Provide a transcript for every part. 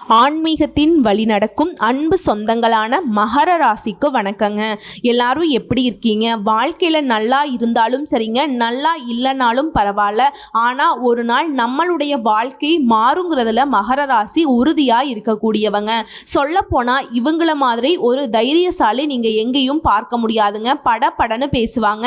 ஆன்மீகத்தின் வழி நடக்கும் அன்பு சொந்தங்களான மகர ராசிக்கு வணக்கங்க. எல்லாரும் எப்படி இருக்கீங்க? வாழ்க்கையில் நல்லா இருந்தாலும் சரிங்க நல்லா இல்லைனாலும் பரவாயில்ல. ஆனால் ஒரு நாள் நம்மளுடைய வாழ்க்கை மாறுங்கிறதுல மகர ராசி உறுதியாக இருக்கக்கூடியவங்க. சொல்லப்போனால் இவங்கள மாதிரி ஒரு தைரியசாலி நீங்கள் எங்கேயும் பார்க்க முடியாதுங்க. பட படன்னு பேசுவாங்க.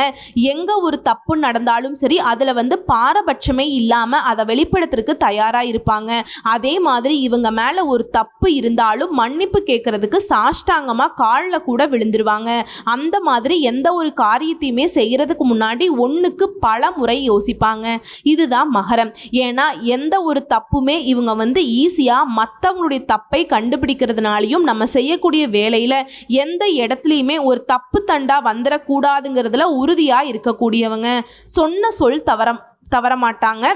எங்கே ஒரு தப்பு நடந்தாலும் சரி அதில் வந்து பாரபட்சமே இல்லாமல் அதை வெளிப்படுத்துறதுக்கு தயாராக இருப்பாங்க. அதே மாதிரி இவங்க மேலே ஒரு தப்பு இருந்தாலும் மன்னிப்பு கேட்கறதுக்கு சாஷ்டாங்கமாக காலில் கூட விழுந்துருவாங்க. அந்த மாதிரி எந்த ஒரு காரியத்தையுமே செய்கிறதுக்கு முன்னாடி ஒன்றுக்கு பல முறை யோசிப்பாங்க. இதுதான் மகரம். ஏன்னா எந்த ஒரு தப்புமே இவங்க வந்து ஈஸியாக மற்றவங்களுடைய தப்பை கண்டுபிடிக்கிறதுனாலையும் நம்ம செய்யக்கூடிய வேலையில் எந்த இடத்துலையுமே ஒரு தப்பு தண்டா வந்துடக்கூடாதுங்கிறதுல உறுதியாக இருக்கக்கூடியவங்க. சொன்ன சொல் தவற தவற மாட்டாங்க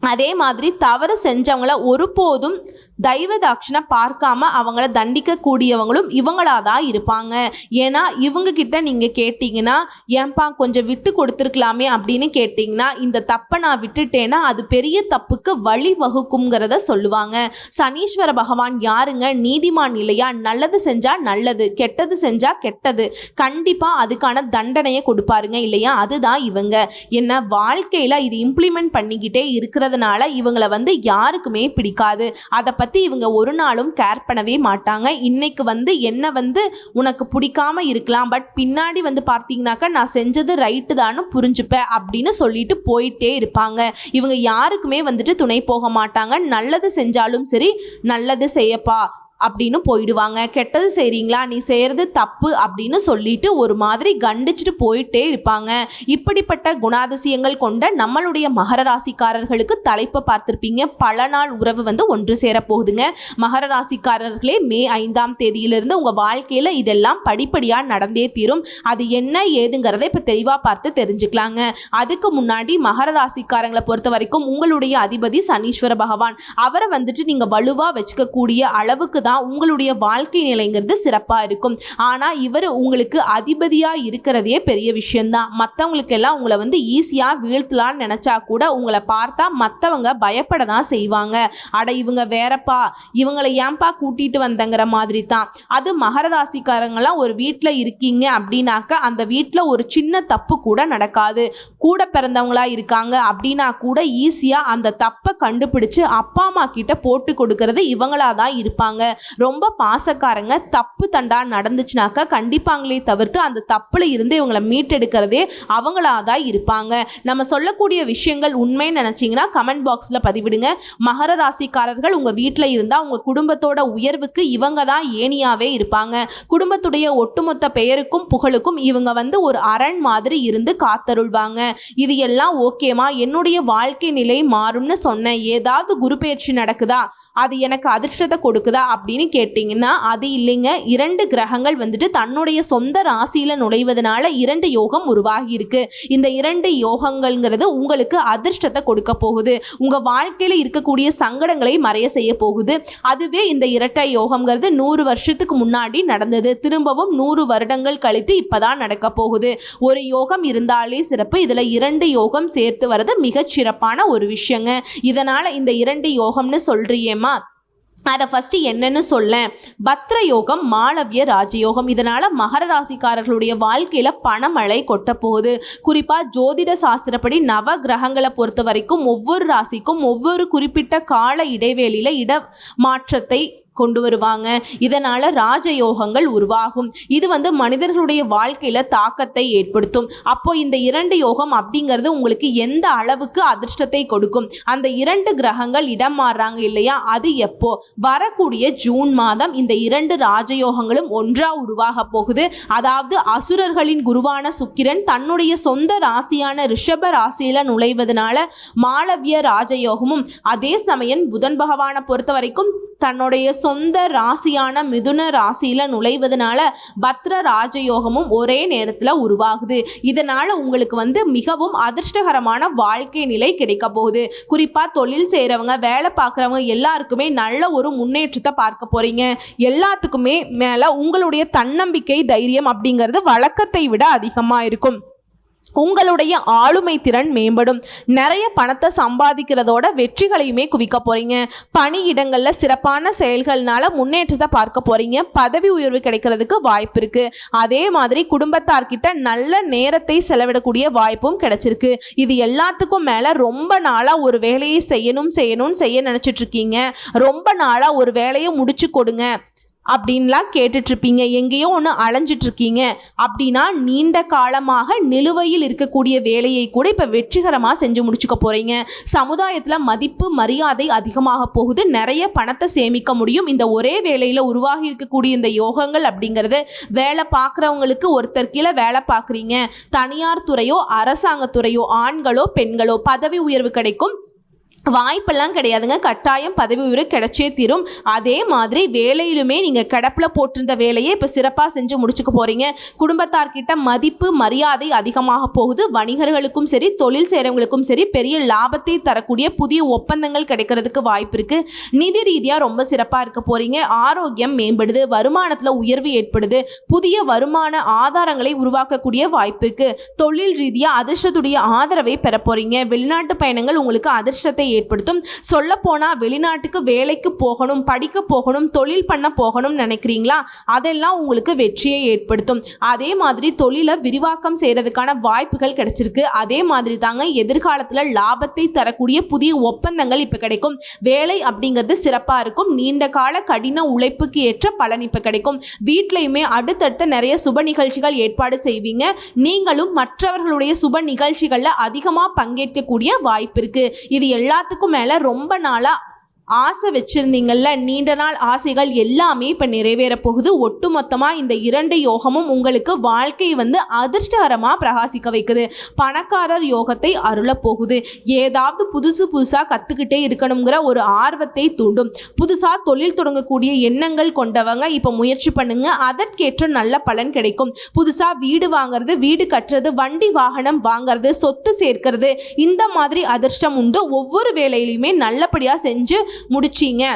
அதே மாதிரி தவறு செஞ்சவங்கள ஒருபோதும் தெய்வ தாட்சணை பார்க்காம அவங்கள தண்டிக்கக்கூடியவங்களும் இவங்களாக தான் இருப்பாங்க. ஏன்னா இவங்க கிட்ட நீங்கள் கேட்டிங்கன்னா ஏன்பா கொஞ்சம் விட்டு கொடுத்துருக்கலாமே அப்படின்னு கேட்டிங்கன்னா இந்த தப்பை நான் விட்டுட்டேன்னா அது பெரிய தப்புக்கு வழி வகுக்குங்கிறத சொல்லுவாங்க. சனீஸ்வர பகவான் யாருங்க? நீதிமான் இல்லையா? நல்லது செஞ்சால் நல்லது கெட்டது செஞ்சால் கெட்டது. கண்டிப்பாக அதுக்கான தண்டனையை கொடுப்பாருங்க இல்லையா? அதுதான் இவங்க. என்ன வாழ்க்கையில் இது இம்ப்ளிமெண்ட் பண்ணிக்கிட்டே இருக்கிறதுனால இவங்களை வந்து யாருக்குமே பிடிக்காது. அதை பற்றி இவங்க ஒரு நாளும் கேர் பண்ணவே மாட்டாங்க. இன்னைக்கு வந்து என்ன வந்து உனக்கு பிடிக்காம இருக்கலாம். பட் பின்னாடி வந்து பார்த்தீங்கன்னாக்கா நான் செஞ்சது ரைட்டு தான்னு புரிஞ்சுப்பேன் அப்படின்னு சொல்லிட்டு போயிட்டே இருப்பாங்க. இவங்க யாருக்குமே வந்துட்டு துணை போக மாட்டாங்க. நல்லது செஞ்சாலும் சரி நல்லது செய்யப்பா. அப்படின்னு போயிடுவாங்க. கெட்டது செய்கிறீங்களா நீ செய்கிறது தப்பு அப்படின்னு சொல்லிட்டு ஒரு மாதிரி கண்டிச்சுட்டு போயிட்டே இருப்பாங்க. இப்படிப்பட்ட குணாதிசயங்கள் கொண்ட நம்மளுடைய மகர ராசிக்காரர்களுக்கு தலைப்பை பார்த்துருப்பீங்க. பல நாள் உறவு வந்து ஒன்று சேரப்போகுதுங்க. மகர ராசிக்காரர்களே மே ஐந்தாம் தேதியிலிருந்து உங்கள் வாழ்க்கையில் இதெல்லாம் படிப்படியாக நடந்தே தீரும். அது என்ன ஏதுங்கிறத இப்போ தெளிவாக பார்த்து தெரிஞ்சுக்கலாங்க. அதுக்கு முன்னாடி மகர ராசிக்காரங்களை பொறுத்த வரைக்கும் உங்களுடைய அதிபதி சனீஸ்வர பகவான். அவரை வந்துட்டு நீங்கள் வலுவாக வச்சுக்கக்கூடிய அளவுக்கு தான் உங்களுடைய வாழ்க்கை நிலைங்கிறது சிறப்பாக இருக்கும். ஆனால் இவர் உங்களுக்கு அதிபதியாக இருக்கிறதே பெரிய விஷயம்தான். மற்றவங்களுக்கெல்லாம் உங்களை வந்து ஈஸியாக வீழ்த்தலான்னு நினச்சா கூட உங்களை பார்த்தா மற்றவங்க பயப்பட தான் செய்வாங்க. அட இவங்க வேறப்பா. இவங்களை ஏன்பா கூட்டிட்டு வந்தங்கிற மாதிரி தான் அது மகர ராசிக்காரங்களாம் ஒரு வீட்டில் இருக்கீங்க அப்படின்னாக்க அந்த வீட்டில் ஒரு சின்ன தப்பு கூட நடக்காது. கூட பிறந்தவங்களா இருக்காங்க அப்படின்னா கூட ஈஸியாக அந்த தப்பை கண்டுபிடிச்சு அப்பா அம்மா கிட்ட போட்டு கொடுக்கறது இவங்களா தான் இருப்பாங்க. ரொம்ப பாசக்காரங்க. தப்பு தண்டா நடந்துச்சுனாக்கா கண்டிப்பாங்களே தவிர்த்து அந்த தப்புல இருந்து இவங்களை மீட்டெடுக்கிறதே அவங்களா தான் இருப்பாங்க. நம்ம சொல்லக்கூடிய விஷயங்கள் உண்மைன்னு நினச்சிங்கன்னா கமெண்ட் பாக்ஸில் பதிவிடுங்க. மகர ராசிக்காரர்கள் உங்கள் வீட்டில் இருந்தால் உங்கள் குடும்பத்தோட உயர்வுக்கு இவங்க தான் ஏனியாவே இருப்பாங்க. குடும்பத்துடைய ஒட்டுமொத்த பெயருக்கும் புகழுக்கும் இவங்க வந்து ஒரு அரண் மாதிரி இருந்து காத்தருள்வாங்க. இது எல்லாம் ஓகேமா என்னுடைய வாழ்க்கை நிலை மாறும்னு சொன்னேன். ஏதாவது குரு பயிற்சி நடக்குதா? அது எனக்கு அதிர்ஷ்டத்தை கொடுக்குதா? அப்படி அப்படின்னு கேட்டிங்கன்னா அது இல்லைங்க. இரண்டு கிரகங்கள் வந்துட்டு தன்னுடைய சொந்த ராசியில் நுழைவதனால இரண்டு யோகம் உருவாகி இருக்கு இந்த இரண்டு யோகங்கள்ங்கிறது உங்களுக்கு அதிர்ஷ்டத்தை கொடுக்க போகுது. உங்கள் வாழ்க்கையில் இருக்கக்கூடிய சங்கடங்களை மறைய செய்ய போகுது. அதுவே இந்த இரட்டை யோகம்ங்கிறது நூறு வருஷத்துக்கு முன்னாடி நடந்தது. திரும்பவும் நூறு வருடங்கள் கழித்து இப்போதான் நடக்க போகுது. ஒரு யோகம் இருந்தாலே சிறப்பு. இதில் இரண்டு யோகம் சேர்த்து வர்றது மிகச்சிறப்பான ஒரு விஷயங்க. இதனால் இந்த இரண்டு யோகம்னு சொல்கிறியேம்மா அதை ஃபஸ்ட்டு என்னன்னு சொல்லேன். பத்ர யோகம் மாளவிய ராஜயோகம். இதனால் மகர ராசிக்காரர்களுடைய வாழ்க்கையில் பணமழை கொட்ட போகுது குறிப்பாக ஜோதிட சாஸ்திரப்படி நவ கிரகங்களை பொறுத்த வரைக்கும் ஒவ்வொரு ராசிக்கும் ஒவ்வொரு குறிப்பிட்ட கால இடைவேளியில் இட மாற்றத்தை கொண்டு வருவாங்க. இதனால் ராஜயோகங்கள் உருவாகும். இது வந்து மனிதர்களுடைய வாழ்க்கையில் தாக்கத்தை ஏற்படுத்தும். அப்போ இந்த இரண்டு யோகம் அப்படிங்கிறது உங்களுக்கு எந்த அளவுக்கு அதிர்ஷ்டத்தை கொடுக்கும்? அந்த இரண்டு கிரகங்கள் இடம் மாறுறாங்க இல்லையா? அது எப்போ? வரக்கூடிய ஜூன் மாதம் இந்த இரண்டு ராஜயோகங்களும் ஒன்றா உருவாக போகுது. அதாவது அசுரர்களின் குருவான சுக்கிரன் தன்னுடைய சொந்த ராசியான ரிஷப ராசியில நுழைவதனால மாளவிய ராஜயோகமும் அதே சமயம் புதன் பகவானை பொறுத்த வரைக்கும் தன்னுடைய சொந்த ராசியான மிதுன ராசியில் நுழைவதனால பத்ர ராஜயோகமும் ஒரே நேரத்தில் உருவாகுது. இதனால் உங்களுக்கு வந்து மிகவும் அதிர்ஷ்டகரமான வாழ்க்கை நிலை கிடைக்க போகுது. குறிப்பாக தொழில் செய்கிறவங்க வேலை பார்க்குறவங்க எல்லாருக்குமே நல்ல ஒரு முன்னேற்றத்தை பார்க்க போகிறீங்க எல்லாத்துக்குமே மேலே உங்களுடைய தன்னம்பிக்கை தைரியம் அப்படிங்கிறது வழக்கத்தை விட அதிகமாக இருக்கும். உங்களுடைய ஆளுமை திறன் மேம்படும். நிறைய பணத்தை சம்பாதிக்கிறதோட வெற்றிகளையுமே குவிக்க போகிறீங்க பணியிடங்களில் சிறப்பான செயல்கள்னால முன்னேற்றத்தை பார்க்க போகிறீங்க பதவி உயர்வு கிடைக்கிறதுக்கு வாய்ப்பு இருக்குது அதே மாதிரி குடும்பத்தார்கிட்ட நல்ல நேரத்தை செலவிடக்கூடிய வாய்ப்பும் கிடைச்சிருக்கு. இது எல்லாத்துக்கும் மேலே ரொம்ப நாளாக ஒரு வேலையை செய்யணும் செய்யணும்னு செய்ய நினச்சிட்ருக்கீங்க ரொம்ப நாளாக ஒரு வேலையை முடிச்சு கொடுங்க. அப்படின்லாம் கேட்டுட்ருப்பீங்க. எங்கேயோ ஒன்று அலைஞ்சிட்ருக்கீங்க. அப்படின்னா நீண்ட காலமாக நிலுவையில் இருக்கக்கூடிய வேலையை கூட இப்போ வெற்றிகரமாக செஞ்சு முடிச்சுக்க போகிறீங்க சமுதாயத்தில் மதிப்பு மரியாதை அதிகமாக போகுது. நிறைய பணத்தை சேமிக்க முடியும். இந்த ஒரே வேலையில் உருவாகி இருக்கக்கூடிய இந்த யோகங்கள் அப்படிங்கிறது வேலை பார்க்குறவங்களுக்கு ஒருத்தர் கீழே வேலை பார்க்குறீங்க. தனியார் துறையோ அரசாங்கத்துறையோ ஆண்களோ பெண்களோ பதவி உயர்வு கிடைக்கும். வாய்ப்பெல்லாம் கிடையாதுங்க. கட்டாயம் பதவி உயர்வு கிடைச்சே தீரும். அதே மாதிரி வேலையிலுமே நீங்கள் கிடப்பில் போட்டிருந்த வேலையை இப்போ சிறப்பாக செஞ்சு முடிச்சுக்க போகிறீங்க குடும்பத்தார்கிட்ட மதிப்பு மரியாதை அதிகமாக போகுது. வணிகர்களுக்கும் சரி தொழில் செய்கிறவங்களுக்கும் சரி பெரிய லாபத்தை தரக்கூடிய புதிய ஒப்பந்தங்கள் கிடைக்கிறதுக்கு வாய்ப்பு இருக்குது நிதி ரீதியாக ரொம்ப சிறப்பாக இருக்க போகிறீங்க ஆரோக்கியம் மேம்படுது. வருமானத்தில் உயர்வு ஏற்படுது. புதிய வருமான ஆதாரங்களை உருவாக்கக்கூடிய வாய்ப்பு இருக்குது தொழில் ரீதியாக அதிர்ஷ்டத்துடைய ஆதரவை பெற போகிறீங்க வெளிநாட்டு பயணங்கள் உங்களுக்கு அதிர்ஷ்டத்தை ஏற்படுத்தும். சொல்லப்போனால் வெளிநாட்டுக்கு வேலைக்கு போகணும் படிக்க போகணும் தொழில் பண்ண போகணும்னு நினைக்கிறீங்களா? அதெல்லாம் உங்களுக்கு வெற்றியை ஏற்படுத்தும். அதே மாதிரி தொழிலை விரிவாக்கம் செய்கிறதுக்கான வாய்ப்புகள் கிடைச்சிருக்கு. அதே மாதிரி தாங்க எதிர்காலத்தில் லாபத்தை தரக்கூடிய புதிய ஒப்பந்தங்கள் இப்போ கிடைக்கும். வேலை அப்படிங்கிறது சிறப்பாக இருக்கும். நீண்ட கால கடின உழைப்புக்கு ஏற்ற பலன் இப்போ கிடைக்கும். வீட்லையுமே அடுத்தடுத்த நிறைய சுப நிகழ்ச்சிகள் ஏற்பாடு செய்வீங்க. நீங்களும் மற்றவர்களுடைய சுப நிகழ்ச்சிகளில் அதிகமாக பங்கேற்கக்கூடிய வாய்ப்பு இருக்குது இது எல்லாத்துக்கும் மேலே ரொம்ப நாளாக ஆசை வச்சுருந்தீங்கள்ல நீண்ட நாள் ஆசைகள் எல்லாமே இப்போ நிறைவேற போகுது ஒட்டுமொத்தமாக இந்த இரண்டு யோகமும் உங்களுக்கு வாழ்க்கை வந்து அதிர்ஷ்டகரமாக பிரகாசிக்க வைக்குது. பணக்காரர் யோகத்தை அருளப்போகுது ஏதாவது புதுசு புதுசாக கற்றுக்கிட்டே இருக்கணுங்கிற ஒரு ஆர்வத்தை தூண்டும். புதுசாக தொழில் தொடங்கக்கூடிய எண்ணங்கள் கொண்டவங்க இப்போ முயற்சி பண்ணுங்க. அதற்கேற்ற நல்ல பலன் கிடைக்கும். புதுசாக வீடு வாங்குறது வீடு கட்டுறது வண்டி வாகனம் வாங்குறது சொத்து சேர்க்கிறது இந்த மாதிரி அதிர்ஷ்டம் உண்டு. ஒவ்வொரு வேலையிலையுமே நல்லபடியாக செஞ்சு முடிச்சிங்க.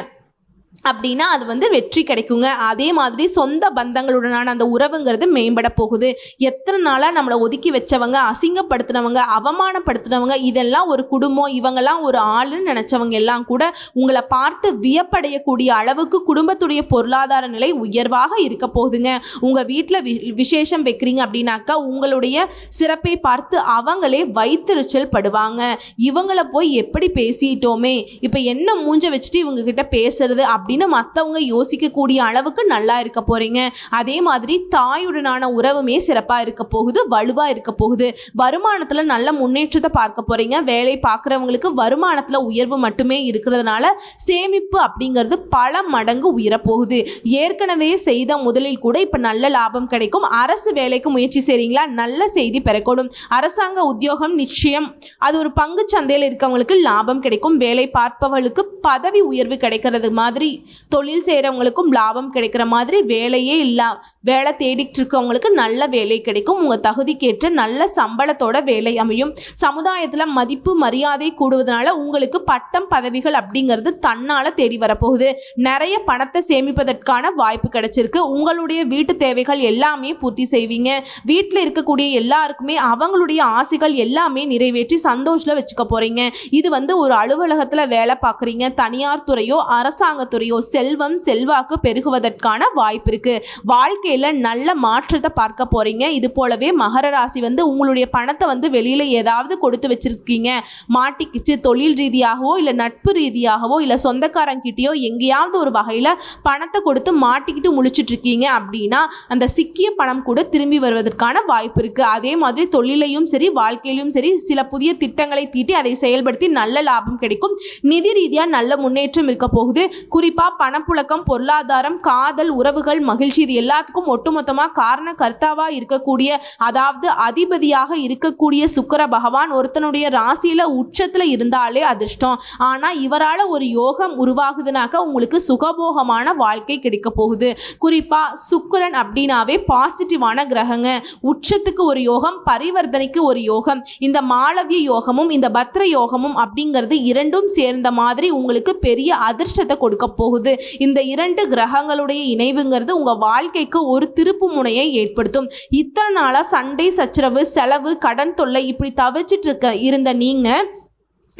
அப்படின்னா அது வந்து வெற்றி கிடைக்குங்க. அதே மாதிரி சொந்த பந்தங்களுடனான அந்த உறவுங்கிறது மேம்பட போகுது. எத்தனை நாளாக நம்மளை ஒதுக்கி வச்சவங்க அசிங்கப்படுத்தினவங்க அவமானப்படுத்தினவங்க இதெல்லாம் ஒரு குடும்பம் இவங்கெல்லாம் ஒரு ஆளுன்னு நினச்சவங்க எல்லாம் கூட உங்களை பார்த்து வியப்படையக்கூடிய அளவுக்கு குடும்பத்துடைய பொருளாதார நிலை உயர்வாக இருக்க போகுதுங்க. உங்கள் வீட்டில் வி விசேஷம் வைக்கிறீங்க அப்படின்னாக்கா உங்களுடைய சிறப்பை பார்த்து அவங்களே வைத்திருச்சல் படுவாங்க. இவங்களை போய் எப்படி பேசிட்டோமே? இப்போ என்ன மூஞ்ச வச்சுட்டு இவங்க கிட்ட பேசுறது அப்படின்னு மற்றவங்க யோசிக்கக்கூடிய அளவுக்கு நல்லா இருக்க போறீங்க. அதே மாதிரி தாயுடனான உறவுமே சிறப்பாக இருக்க போகுது வலுவாக இருக்க போகுது. வருமானத்தில் நல்ல முன்னேற்றத்தை பார்க்க போறீங்க. வேலை பார்க்குறவங்களுக்கு வருமானத்தில் உயர்வு மட்டுமே இருக்கிறதுனால சேமிப்பு அப்படிங்கிறது பல மடங்கு உயரப்போகுது. ஏற்கனவே செய்த முதலில் கூட இப்போ நல்ல லாபம் கிடைக்கும். அரசு வேலைக்கு முயற்சி செய்கிறீங்களா நல்ல செய்தி பெறக்கூடும். அரசாங்க உத்தியோகம் நிச்சயம். அது ஒரு பங்கு சந்தையில் இருக்கவங்களுக்கு லாபம் கிடைக்கும். வேலை பார்ப்பவர்களுக்கு பதவி உயர்வு கிடைக்கிறது மாதிரி தொழில் செய்கிறவங்களுக்கும் லாபம் கிடைக்கிற மாதிரி வேலையே இல்லா வேலை தேடிட்டு இருக்கவங்களுக்கு நல்ல வேலை கிடைக்கும். உங்கள் தகுதிக்கேற்ற நல்ல சம்பளத்தோட வேலை அமையும். சமுதாயத்தில் மதிப்பு மரியாதை கூடுவதனால உங்களுக்கு பட்டம் பதவிகள் அப்படிங்கிறது தன்னால் தேடி வரப்போகுது. நிறைய பணத்தை சேமிப்பதற்கான வாய்ப்பு கிடைச்சிருக்கு. உங்களுடைய வீட்டு தேவைகள் எல்லாமே பூர்த்தி செய்வீங்க. வீட்டில் இருக்கக்கூடிய எல்லாருக்குமே அவங்களுடைய ஆசைகள் எல்லாமே நிறைவேற்றி சந்தோஷத்தில் வச்சுக்க போகிறீங்க இது வந்து ஒரு அலுவலகத்தில் வேலை பார்க்குறீங்க. தனியார் துறையோ அரசாங்கத்துறையோ துறையோ செல்வம் செல்வாக்கு பெருகுவதற்கான வாய்ப்பு இருக்கு. வாழ்க்கையில் நல்ல மாற்றத்தை பார்க்க போறீங்க. இது போலவே மகர ராசி வந்து உங்களுடைய பணத்தை வந்து வெளியில் ஏதாவது கொடுத்து வச்சிருக்கீங்க. மாட்டிக்கிச்சு தொழில் ரீதியாகவோ இல்லை நட்பு ரீதியாகவோ இல்லை சொந்தக்காரங்கிட்டயோ எங்கேயாவது ஒரு வகையில் பணத்தை கொடுத்து மாட்டிக்கிட்டு முழிச்சிட்டு இருக்கீங்க அப்படின்னா அந்த சிக்கிய பணம் கூட திரும்பி வருவதற்கான வாய்ப்பு இருக்கு. அதே மாதிரி தொழிலையும் சரி வாழ்க்கையிலும் சரி சில புதிய திட்டங்களை தீட்டி அதை செயல்படுத்தி நல்ல லாபம் கிடைக்கும். நிதி ரீதியாக நல்ல முன்னேற்றம் இருக்க போகுது. குறிப்பாக பணப்புழக்கம் பொருளாதாரம் காதல் உறவுகள் மகிழ்ச்சி இது எல்லாத்துக்கும் ஒட்டுமொத்தமாக காரண கர்த்தாவாக இருக்கக்கூடிய அதாவது அதிபதியாக இருக்கக்கூடிய சுக்கர பகவான் ஒருத்தனுடைய ராசியில் உச்சத்தில் இருந்தாலே அதிர்ஷ்டம். ஆனால் இவரால் ஒரு யோகம் உருவாகுதுனாக்கா உங்களுக்கு சுகபோகமான வாழ்க்கை கிடைக்க போகுது. குறிப்பாக சுக்கிரன் அப்படின்னாவே பாசிட்டிவான கிரகங்க. உச்சத்துக்கு ஒரு யோகம் பரிவர்த்தனைக்கு ஒரு யோகம். இந்த மாளவிய யோகமும் இந்த பத்ர யோகமும் அப்படிங்கிறது இரண்டும் சேர்ந்த மாதிரி உங்களுக்கு பெரிய அதிர்ஷ்டத்தை கொடுக்க போகுது. இந்த இரண்டு கிரகங்களுடைய இணைவுங்கிறது உங்க வாழ்க்கைக்கு ஒரு திருப்பு முனையை ஏற்படுத்தும். இத்தனை நாளா சண்டை சச்சரவு செலவு கடன் தொல்லை இப்படி தவிச்சிட்டு இருக்க இருந்த நீங்க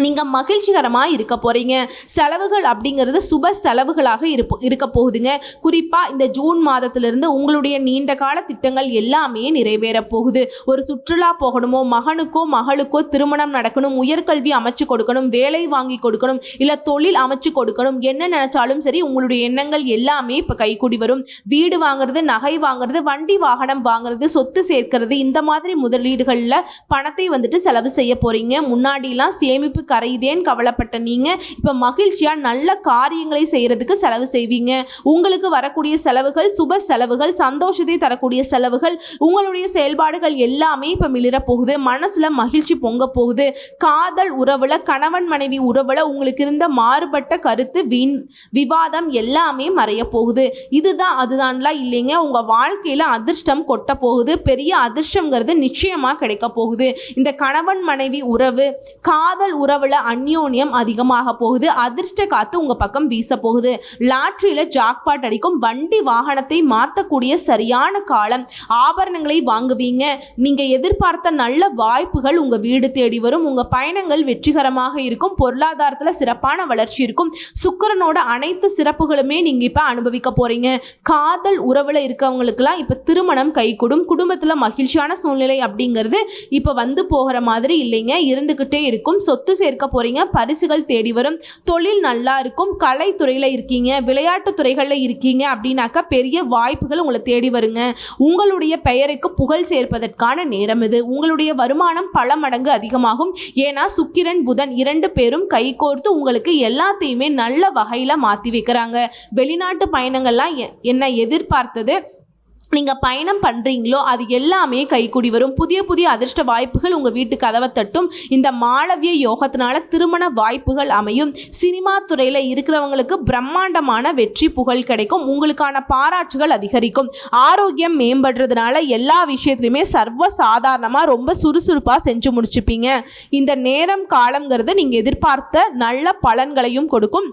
நீங்கள் மகிழ்ச்சிகரமாக இருக்க போகிறீங்க செலவுகள் அப்படிங்கிறது சுப செலவுகளாக இருப்போ இருக்க போகுதுங்க. குறிப்பாக இந்த ஜூன் மாதத்திலிருந்து உங்களுடைய நீண்ட கால திட்டங்கள் எல்லாமே நிறைவேற போகுது. ஒரு சுற்றுலா போகணுமோ மகனுக்கோ மகளுக்கோ திருமணம் நடக்கணும் உயர்கல்வி அமைச்சு கொடுக்கணும் வேலை வாங்கி கொடுக்கணும் இல்லை தொழில் அமைச்சு கொடுக்கணும் என்ன நினைச்சாலும் சரி உங்களுடைய எண்ணங்கள் எல்லாமே இப்போ கைகூடி வரும். வீடு வாங்குறது நகை வாங்குறது வண்டி வாகனம் வாங்குறது சொத்து சேர்க்கிறது இந்த மாதிரி முதலீடுகளில் பணத்தை வந்துட்டு செலவு செய்ய போகிறீங்க முன்னாடிலாம் சேமிப்பு கரையுதேன்னு கவலைப்பட்ட நீங்கள் இப்போ மகிழ்ச்சியாக நல்ல காரியங்களை செய்கிறதுக்கு செலவு செய்வீங்க. உங்களுக்கு வரக்கூடிய செலவுகள் சுப செலவுகள் சந்தோஷத்தை தரக்கூடிய செலவுகள் உங்களுடைய செயல்பாடுகள் எல்லாமே இப்போ மிளிர போகுது. மனசில் மகிழ்ச்சி பொங்க போகுது. காதல் உறவில் கணவன் மனைவி உறவில் உங்களுக்கு இருந்த மாறுபட்ட கருத்து வீண் விவாதம் எல்லாமே மறைய போகுது. இதுதான் அதுதான்லாம் இல்லைங்க. உங்கள் வாழ்க்கையில் அதிர்ஷ்டம் கொட்ட போகுது. பெரிய அதிர்ஷ்டம்ங்கிறது நிச்சயமாக கிடைக்க போகுது. இந்த கணவன் மனைவி உறவு காதல் உறவு அளவில் அந்யோன்யம் அதிகமாக போகுது. அதிர்ஷ்ட காத்து உங்கள் பக்கம் வீச போகுது. லாட்ரியில் ஜாக்பாட் அடிக்கும். வண்டி வாகனத்தை மாற்றக்கூடிய சரியான காலம். ஆபரணங்களை வாங்குவீங்க. நீங்கள் எதிர்பார்த்த நல்ல வாய்ப்புகள் உங்கள் வீடு தேடி வரும். உங்கள் பயணங்கள் வெற்றிகரமாக இருக்கும். பொருளாதாரத்தில் சிறப்பான வளர்ச்சி இருக்கும். சுக்கிரனோட அனைத்து சிறப்புகளுமே நீங்கள் இப்போ அனுபவிக்க போறீங்க. காதல் உறவில் இருக்கவங்களுக்கெல்லாம் இப்போ திருமணம் கைகூடும். குடும்பத்தில் மகிழ்ச்சியான சூழ்நிலை அப்படிங்கிறது இப்போ வந்து போகிற மாதிரி இல்லைங்க. இருந்துக்கிட்டே இருக்கும். சொத்து சேர்க்க போறீங்க. பரிசுகள் தேடி வரும். தொழில் நல்லா இருக்கும். கலைத்துறையில இருக்கீங்க. விளையாட்டு துறைகளில் இருக்கீங்க அப்படின்னாக்கா பெரிய வாய்ப்புகள் உங்களை தேடி வருங்க. உங்களுடைய பெயருக்கு புகழ் சேர்ப்பதற்கான நேரம் இது. உங்களுடைய வருமானம் பல மடங்கு அதிகமாகும். ஏன்னா சுக்கிரன் புதன் இரண்டு பேரும் கைகோர்த்து உங்களுக்கு எல்லாத்தையுமே நல்ல வகையில மாத்தி வைக்கிறாங்க. வெளிநாட்டு பயணங்கள்லாம் எ- என்ன எதிர்பார்த்தது? நீங்கள் பயணம் பண்ணுறீங்களோ அது எல்லாமே கைக்கூடி வரும். புதிய புதிய அதிர்ஷ்ட வாய்ப்புகள் உங்கள் வீட்டு கதவை தட்டும். இந்த மாளவிய யோகத்தினால திருமண வாய்ப்புகள் அமையும். சினிமா துறையில் இருக்கிறவங்களுக்கு பிரம்மாண்டமான வெற்றி புகழ் கிடைக்கும். உங்களுக்கான பாராட்டுகள் அதிகரிக்கும். ஆரோக்கியம் மேம்படுறதுனால எல்லா விஷயத்துலையுமே சர்வ சாதாரணமாக ரொம்ப சுறுசுறுப்பாக செஞ்சு முடிச்சுப்பீங்க. இந்த நேரம் காலங்கிறது நீங்கள் எதிர்பார்த்த நல்ல பலன்களையும் கொடுக்கும்.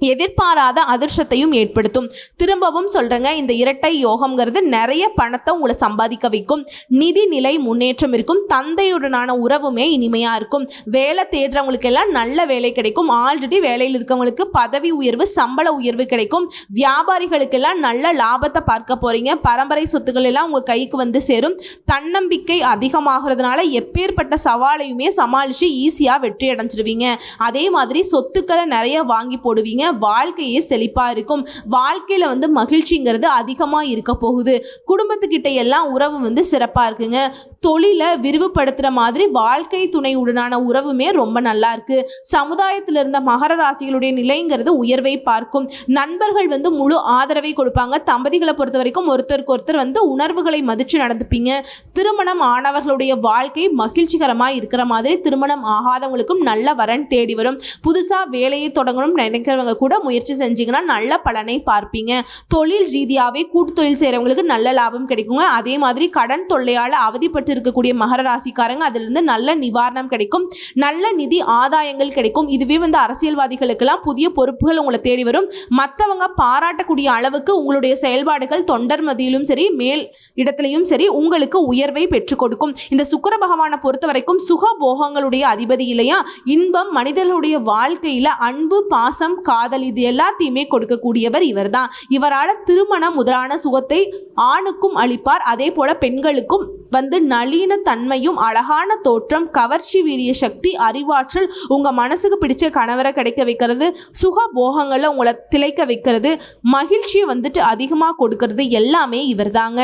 எதிர்பாராத அதிர்ஷ்டத்தையும் ஏற்படுத்தும். திரும்பவும் சொல்றேங்க இந்த இரட்டை யோகம்ங்கிறது நிறைய பணத்தை உங்களை சம்பாதிக்க வைக்கும். நிதி நிலை முன்னேற்றம் இருக்கும். தந்தையுடனான உறவுமே இனிமையா இருக்கும். வேலை தேடுறவங்களுக்கு எல்லாம் நல்ல வேலை கிடைக்கும். ஆல்ரெடி வேலையில் இருக்கவங்களுக்கு பதவி உயர்வு சம்பள உயர்வு கிடைக்கும். வியாபாரிகளுக்கெல்லாம் நல்ல லாபத்தை பார்க்க போறீங்க. பரம்பரை சொத்துக்கள் எல்லாம் உங்க கைக்கு வந்து சேரும். தன்னம்பிக்கை அதிகமாகிறதுனால எப்பேற்பட்ட சவாலையுமே சமாளித்து ஈஸியாக வெற்றி அடைஞ்சிருவீங்க. அதே மாதிரி சொத்துக்களை நிறைய வாங்கி போடுவீங்க. வாழ்க்கையே செழிப்பாக இருக்கும். வாழ்க்கையில் வந்து மகிழ்ச்சிங்கிறது அதிகமாக இருக்க போகுது. குடும்பத்துக்கிட்ட எல்லாம் உறவு வந்து சிறப்பாக இருக்குங்க. தொழிலை விரிவுபடுத்துகிற மாதிரி வாழ்க்கை துணையுடனான உறவுமே ரொம்ப நல்லா இருக்கு. சமுதாயத்தில் இருந்த மகர ராசிகளுடைய நிலைங்கிறது உயர்வை பார்க்கும். நண்பர்கள் வந்து முழு ஆதரவை கொடுப்பாங்க. தம்பதிகளை பொறுத்த வரைக்கும் ஒருத்தருக்கு ஒருத்தர் வந்து உணர்வுகளை மதித்து நடந்துப்பீங்க. திருமணம் ஆனவர்களுடைய வாழ்க்கை மகிழ்ச்சிகரமாக இருக்கிற மாதிரி திருமணம் ஆகாதவங்களுக்கும் நல்ல வரன் தேடி வரும். புதுசாக வேலையை தொடங்கணும் நினைக்கிறவங்க கூட முயற்சி செஞ்சீங்கன்னா நல்ல பலனை பார்ப்பீங்க. தொழில் ரீதியாகவே கூட்டு தொழில் செய்கிறவங்களுக்கு நல்ல லாபம் கிடைக்குங்க. அதே மாதிரி கடன் தொல்லையால் அவதிப்பட்டு இருக்கக்கூடிய மகர ராசிக்காரங்க அதிலிருந்து நல்ல நிவாரணம் கிடைக்கும். நல்ல நிதி ஆதாயங்கள் கிடைக்கும். இதுவே வந்து அரசியல்வாதிகளுக்கெல்லாம் புதிய பொறுப்புகள் உங்களை தேடி வரும். மற்றவங்க பாராட்டக்கூடிய அளவுக்கு உங்களுடைய செயல்பாடுகள் தொண்டர் மதியிலும் சரி மேல் இடத்துலையும் சரி உங்களுக்கு உயர்வை பெற்றுக் கொடுக்கும். இந்த சுக்கர பகவானை பொறுத்த வரைக்கும் சுக போகங்களுடைய அதிபதி இல்லையா? இன்பம் மனிதர்களுடைய வாழ்க்கையில் அன்பு பாசம் காதல் இது எல்லாத்தையுமே கொடுக்கக்கூடியவர் இவர்தான். இவரால் திருமணம் முதலான சுகத்தை ஆணுக்கும் அளிப்பார். அதே போல பெண்களுக்கும் வந்து நளின தன்மையும் அழகான தோற்றம் கவர்ச்சி வீரிய சக்தி அறிவாற்றல் உங்கள் மனசுக்கு பிடிச்ச கணவரை கிடைக்க வைக்கிறது சுக போகங்களை உங்களை திளைக்க வைக்கிறது மகிழ்ச்சியை வந்துட்டு அதிகமாக கொடுக்கறது எல்லாமே இவர்தாங்க.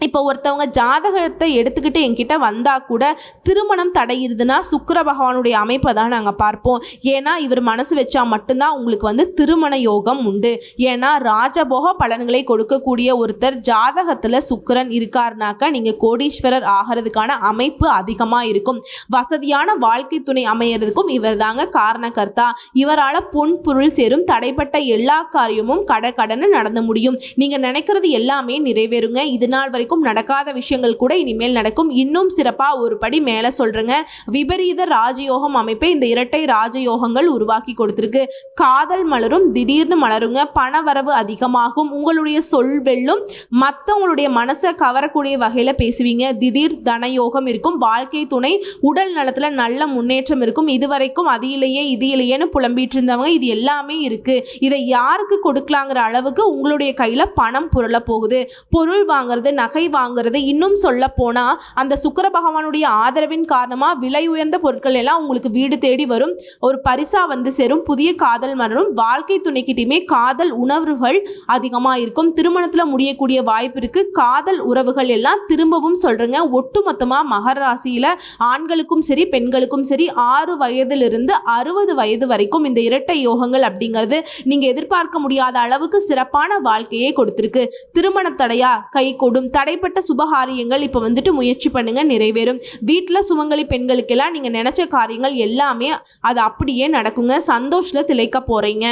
இப்போ ஒருத்தவங்க ஜாதகத்தை எடுத்துக்கிட்டு என்கிட்ட வந்தால் கூட திருமணம் தடையிடுதுன்னா சுக்கர பகவானுடைய அமைப்பை தான் நாங்கள் பார்ப்போம். ஏன்னா இவர் மனசு வச்சா மட்டும்தான் உங்களுக்கு வந்து திருமண யோகம் உண்டு. ஏன்னா ராஜபோக பலன்களை கொடுக்கக்கூடிய ஒருத்தர் ஜாதகத்தில் சுக்கரன் இருக்காருனாக்கா நீங்கள் கோடீஸ்வரர் ஆகிறதுக்கான அமைப்பு அதிகமாக இருக்கும். வசதியான வாழ்க்கை துணை அமையறதுக்கும் இவர் தாங்க காரணக்கர்த்தா இவரால் பொன் பொருள் சேரும். தடைப்பட்ட எல்லா காரியமும் கடை கடன்னு நடந்து முடியும். நீங்கள் நினைக்கிறது எல்லாமே நிறைவேறுங்க. இது நாள் வரைக்கும் வரைக்கும் நடக்காத விஷயங்கள் கூட இனிமேல் நடக்கும். இன்னும் சிறப்பாக ஒரு படி மேலே சொல்கிறேங்க விபரீத ராஜயோகம் அமைப்பை இந்த இரட்டை ராஜயோகங்கள் உருவாக்கி கொடுத்துருக்கு. காதல் மலரும் திடீர்னு மலருங்க. பணவரவு அதிகமாகும். உங்களுடைய சொல் வெல்லும். மற்றவங்களுடைய மனசை கவரக்கூடிய வகையில் பேசுவீங்க. திடீர் தனயோகம் இருக்கும். வாழ்க்கை துணை உடல் நலத்தில் நல்ல முன்னேற்றம் இருக்கும். இதுவரைக்கும் அது இல்லையே இது இல்லையேன்னு புலம்பிட்டு இருந்தவங்க இது எல்லாமே இருக்கு. இதை யாருக்கு கொடுக்கலாங்கிற அளவுக்கு உங்களுடைய கையில் பணம் புரள போகுது. பொருள் வாங்குறது நகை நகை வாங்குறது. இன்னும் சொல்ல போனா அந்த சுக்கர பகவானுடைய ஆதரவின் காரணமா விலை உயர்ந்த பொருட்கள் எல்லாம் உங்களுக்கு வீடு தேடி வரும். ஒரு பரிசா வந்து சேரும். புதிய காதல் மலரும். வாழ்க்கை துணைக்கிட்டையுமே காதல் உணர்வுகள் அதிகமாக இருக்கும். திருமணத்தில் முடியக்கூடிய வாய்ப்பு இருக்கு. காதல் உறவுகள் எல்லாம் திரும்பவும் சொல்றேங்க. ஒட்டுமொத்தமாக மகர ராசியில ஆண்களுக்கும் சரி பெண்களுக்கும் சரி ஆறு வயதிலிருந்து அறுபது வயது வரைக்கும் இந்த இரட்டை யோகங்கள் அப்படிங்கிறது நீங்க எதிர்பார்க்க முடியாத அளவுக்கு சிறப்பான வாழ்க்கையை கொடுத்திருக்கு. திருமண தடையா? கை கொடும் தடைப்பட்ட சுபகாரியங்கள் இப்போ வந்துட்டு முயற்சி பண்ணுங்க நிறைவேறும். வீட்டில் சுமங்கலி பெண்களுக்கெல்லாம் நீங்கள் நினச்ச காரியங்கள் எல்லாமே அது அப்படியே நடக்குங்க. சந்தோஷத்தில் திளைக்க போகிறீங்க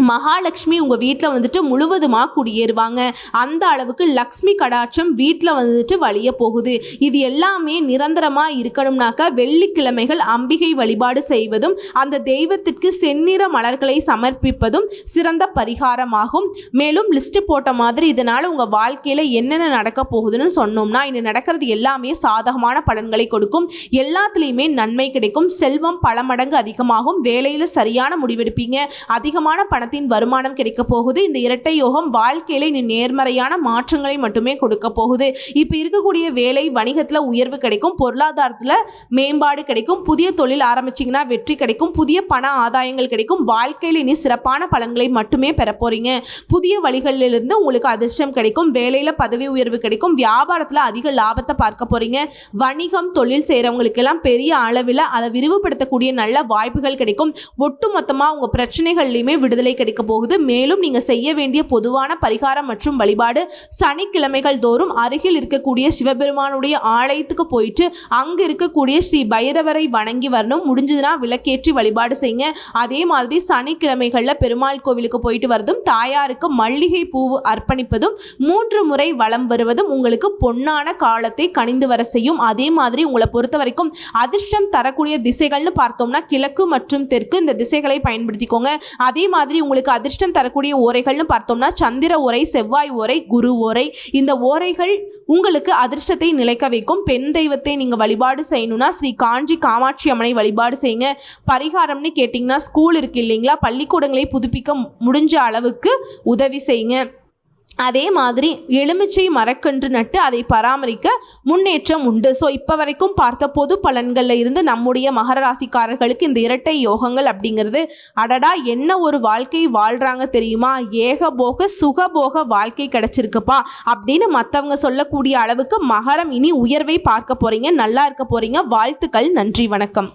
மகாலட்சுமி உங்கள் வீட்டில் வந்துட்டு முழுவதுமாக குடியேறுவாங்க. அந்த அளவுக்கு லக்ஷ்மி கடாட்சம் வீட்டில் வந்துட்டு வழிய போகுது. இது எல்லாமே நிரந்தரமாக இருக்கணும்னாக்கா வெள்ளிக்கிழமைகள் அம்பிகை வழிபாடு செய்வதும் அந்த தெய்வத்திற்கு செந்நிற மலர்களை சமர்ப்பிப்பதும் சிறந்த பரிகாரமாகும். மேலும் லிஸ்ட் போட்ட மாதிரி இதனால் உங்கள் வாழ்க்கையில் என்னென்ன நடக்க போகுதுன்னு சொன்னோம்னா இனி நடக்கிறது எல்லாமே சாதகமான பலன்களை கொடுக்கும். எல்லாத்துலேயுமே நன்மை கிடைக்கும். செல்வம் பல மடங்கு அதிகமாகும். வேலையில் சரியான முடிவெடுப்பீங்க. அதிகமான பணம் பணத்தின் வருமானம் கிடைக்க போகுது. இந்த இரட்டை யோகம் வாழ்க்கையில நீ நேர்மறையான மாற்றங்களை மட்டுமே கொடுக்க போகுது. இப்போ இருக்கக்கூடிய வேலை வணிகத்தில் உயர்வு கிடைக்கும் பொருளாதாரத்தில் மேம்பாடு கிடைக்கும் புதிய தொழில் ஆரம்பிச்சிங்கன்னா வெற்றி கிடைக்கும் புதிய பண ஆதாயங்கள் கிடைக்கும் வாழ்க்கையில் இனி சிறப்பான பலன்களை மட்டுமே பெற போறீங்க. புதிய வழிகளிலிருந்து உங்களுக்கு அதிர்ஷ்டம் கிடைக்கும் வேலையில் பதவி உயர்வு கிடைக்கும் வியாபாரத்தில் அதிக லாபத்தை பார்க்க போறீங்க. வணிகம் தொழில் செய்கிறவங்களுக்கெல்லாம் பெரிய அளவில் அதை விரிவுபடுத்தக்கூடிய நல்ல வாய்ப்புகள் கிடைக்கும். ஒட்டுமொத்தமாக உங்கள் பிரச்சனைகள்லையுமே விடுதலை கிடைக்க போகுது மேலும் நீங்கள் செய்ய வேண்டிய பொதுவான பரிகாரம் மற்றும் வழிபாடு சனிக்கிழமைகள் தோறும் அருகில் இருக்கக்கூடிய சிவபெருமானுடைய ஆலயத்துக்கு போயிட்டு அங்கே இருக்கக்கூடிய ஸ்ரீ பைரவரை வணங்கி வரணும். முடிஞ்சதுன்னா விளக்கேற்றி வழிபாடு செய்யுங்க. அதே மாதிரி சனிக்கிழமைகளில் பெருமாள் கோவிலுக்கு போயிட்டு வரதும் தாயாருக்கு மல்லிகை பூவு அர்ப்பணிப்பதும் மூன்று முறை வளம் வருவதும் உங்களுக்கு பொன்னான காலத்தை கணிந்து வர செய்யும். அதே மாதிரி உங்களை பொறுத்த வரைக்கும் அதிர்ஷ்டம் தரக்கூடிய திசைகள்னு பார்த்தோம்னா கிழக்கு மற்றும் தெற்கு இந்த திசைகளை பயன்படுத்திக்கோங்க. அதே மாதிரி உங்களுக்கு அதிர்ஷ்டம் தரக்கூடிய ஓரைகள்னு பார்த்தோம்னா சந்திர ஓரை செவ்வாய் ஓரை குரு ஓரை. இந்த ஓரைகள் உங்களுக்கு அதிர்ஷ்டத்தை நிலைக்க வைக்கும். பெண் தெய்வத்தை நீங்கள் வழிபாடு செய்யணும்னா ஸ்ரீ காஞ்சி காமாட்சி அம்மனை வழிபாடு செய்யுங்க. பரிகாரம்னு கேட்டிங்கன்னா ஸ்கூல் இருக்கு இல்லைங்களா? பள்ளிக்கூடங்களை புதுப்பிக்க முடிஞ்ச அளவுக்கு உதவி செய்யுங்க. அதே மாதிரி எலுமிச்சை மரக்கன்று நட்டு அதை பராமரிக்க முன்னேற்றம் உண்டு. ஸோ இப்போ வரைக்கும் பார்த்த பொது பலன்களில் இருந்து நம்முடைய மகர ராசிக்காரர்களுக்கு இந்த இரட்டை யோகங்கள் அப்படிங்கிறது அடடா என்ன ஒரு வாழ்க்கை வாழ்கிறாங்க தெரியுமா? ஏகபோக சுகபோக வாழ்க்கை கிடச்சிருக்குப்பா அப்படின்னு மற்றவங்க சொல்லக்கூடிய அளவுக்கு மகரம் இனி உயர்வை பார்க்க போகிறீங்க நல்லா இருக்க போகிறீங்க வாழ்த்துக்கள் நன்றி வணக்கம்.